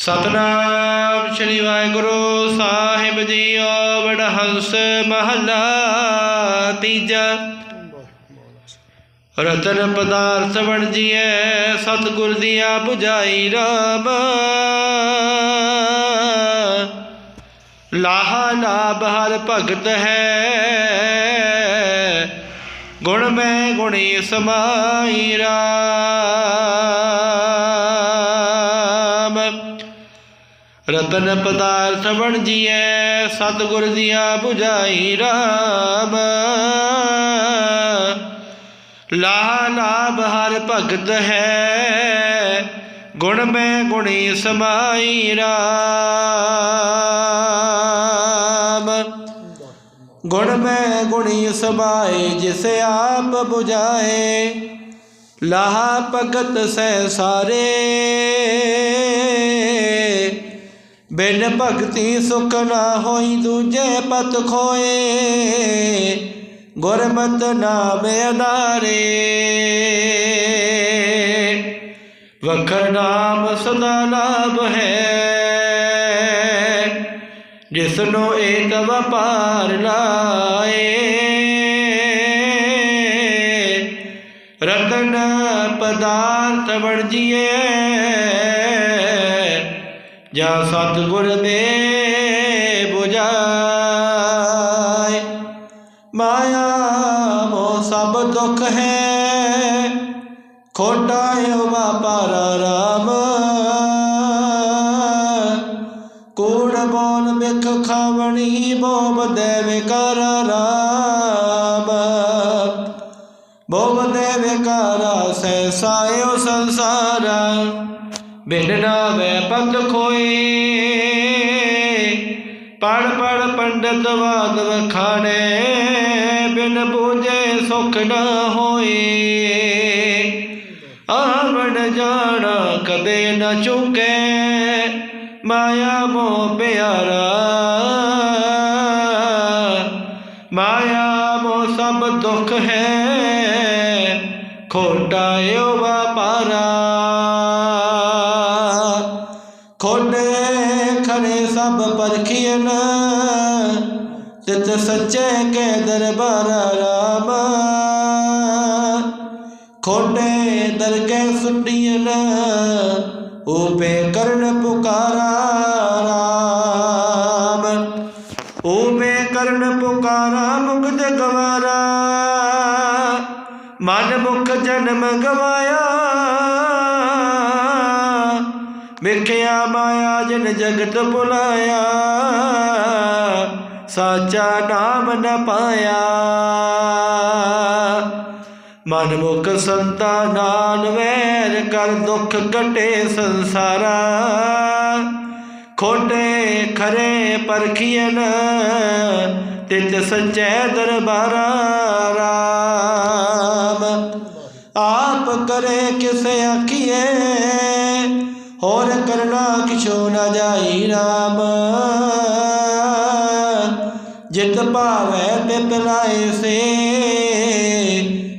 ਸਤਨਾਮ ਸ੍ਰੀ ਵਾਹਿਗੁਰੂ ਸਾਹਿਬ ਜੀਓ, ਵਡਹੰਸ ਮਹਲਾ ਤੀਜਾ। ਰਤਨ ਪਦਾਰਥ ਬਣ ਜੀਐ, ਸਤਿਗੁਰ ਦੀਆਂ 부ਝਾਈ ਰਾਮ। ਲਾਹਾ ਲਾਭ ਹਰ ਭਗਤ ਹੈ। ਗੁਣ ਮੈਂ ਗੁਣੀ ਸਮਾਈ ਰਾਮ। ਰਤਨ ਪਦਾਰਥ ਬਣ ਜੀਐ, ਸਤਿਗੁਰ ਦੀਆਂ 부ਝਾਈ ਰਾਮ। ਲਾਹ ਲਾਭ ਹਰ ਭਗਤ ਹੈ, ਗੁਣ ਮੈਂ ਗੁਣੀ ਸਮਾਈ ਰਾਮ। ਗੁਣ ਮੈਂ ਗੁਣੀ ਸਮਾਏ, ਜਿਸ ਆਪ 부ਝਾਏ, ਲਾਹ ਭਗਤ ਸੈ ਸਾਰੇ। ਬਿਨ ਭਗਤੀ ਸੁਖ ਨਾ ਹੋਈ ਦੂਜੇ ਪਤ ਖੋਏ, ਗੁਰਮਤਿ ਨਾਮ ਅਨਾਰੇ ਵਖਰ ਨਾਮ ਸਦਾ ਲਾਭ ਹੈ, ਜਿਸਨੂੰ ਏਕ ਵਪਾਰ ਲਾਏ। ਰਤਨ ਪਦਾਰਥ ਬਣ ਜੀਏ ਜਾ ਸਤਿਗੁਰ ਦੇ 부ਝਾਏ ਮਾਇਆ ਉਹ ਸਭ ਦੁੱਖ ਹੈ। ਖੋਟਾ ਏ ਵਪਾਰ ਰਾਮ। ਕੂੜ ਬੋਲ ਬਿਖ ਖਾਵਣੀ, ਬੋਬ ਦੇਵ ਕਰ ਰਾਮ। ਬੋਬ ਦੇਵ ਕਰ ਸੈ ਸਾਇਓ ਸੰਸਾਰ। ਬਿਨ ਨਾਵੇ ਖੋਏ। ਪੜ ਪੜ ਪੰਡਤ ਬਾਦ ਵਖਾਣੇ ਬਿਨ ਪੂਜੇ ਸੁਖ ਨਾ ਹੋਏ। ਆਵਣ ਜਾਣਾ ਕਦੇ ਨਾ ਚੁਕੇ, ਮਾਇਆ ਮੋਹ ਪਿਆਰਾ। ਮਾਇਆ ਮੋਹ ਸਭ ਦੁੱਖ ਹੈ, ਖੋਟਾ ਓ ਵਪਾਰਾ ਖੋਡੇ ਖੜੇ ਸਭ ਪਰਖੀਨ ਤਿਤ ਸੱਚੇ ਕੇ ਦਰਬਾਰ ਰਾਮ। ਖੋਡੇ ਦਰਗੇ ਸੁਟੀਨ ਊਪੇ ਕਰਨ ਪੁਕਾਰਾ ਰਾਮ। ਊਪੇ ਕਰਨ ਪੁਕਾਰਾ ਮੁਕਤ ਗਵਾਰਾ, ਮਨ ਮੁਖ ਜਨਮ ਗਵਾਇਆ। ਵੇਖਿਆ ਮਾਇਆ ਜਨ ਜਗਤ ਭੁਲਾਇਆ ਸਾਚਾ ਨਾਮ ਨ ਪਾਇਆ। ਮਨ ਮੁਖ ਸੰਤਾ ਨਾਲ ਵੈਰ ਕਰ ਦੁੱਖ ਘਟੇ ਸੰਸਾਰਾ। ਖੋਟੇ ਖਰੇ ਪਰਖੀਨ ਤਿਤ ਸੱਚੇ ਦਰਬਾਰਾ ਰਾਮ। ਆਪ ਕਰੇ ਕਿਸੇ ਆਖੀਏ ਹੋਰ ਕਰਨਾ ਕਿਛੋ ਨਾ ਜਾਈ ਰਾਮ। ਜਿਤ ਭਾਵੈ ਤੇ ਪਿਲਾਏ ਸੇ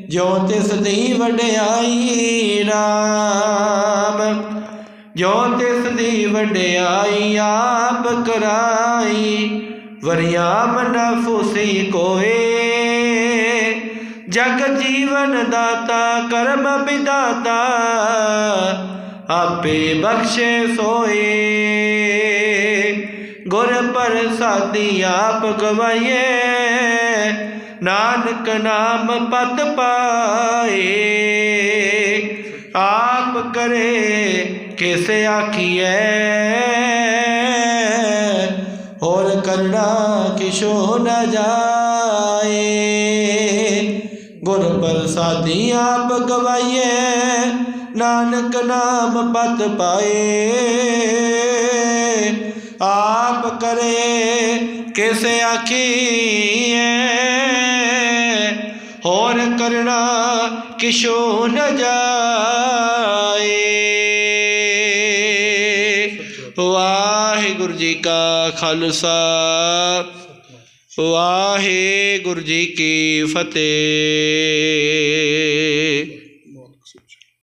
ਜੋ ਤਿਸ ਦੀ ਵਡਿਆਈ ਰਾਮ। ਜੋ ਤਿਸ ਦੀ ਵਡਿਆਈ ਆਪ ਕਰਾਈ ਵਰਿਆਮ ਨ ਫੂਸੀ ਕੋਏ। ਜਗ ਜੀਵਨ ਦਾਤਾ, ਕਰਮ ਵਿਦਾਤਾ ਆਪੇ ਬਖਸ਼ੇ ਸੋਏ। ਗੁਰ ਪ੍ਰਸਾਦੀ ਆਪ ਗਵਾਈਏ। ਨਾਨਕ ਨਾਮ ਪਤ ਪਾਏ। ਆਪ ਕਰੇ ਕਿਸ ਆਖੀਐ। ਹੋਰ ਕਰਨਾ ਕਿਛੋ ਨਾ ਜਾਏ। ਗੁਰ ਪ੍ਰਸਾਦੀ ਆਪ ਗਵਾਈਏ। ਨਾਨਕ ਨਾਮ ਪਤ ਪਾਏ, ਆਪ ਕਰੇ ਕਿਸ ਆਖੀਐ। ਹੋਰ ਕਰਨਾ ਕਿਛੋ ਨ ਜਾਏ। ਵਾਹਿਗੁਰੂ ਜੀ ਕਾ ਖਾਲਸਾ, ਵਾਹਿਗੁਰੂ ਜੀ ਕੀ ਫਤਿਹ।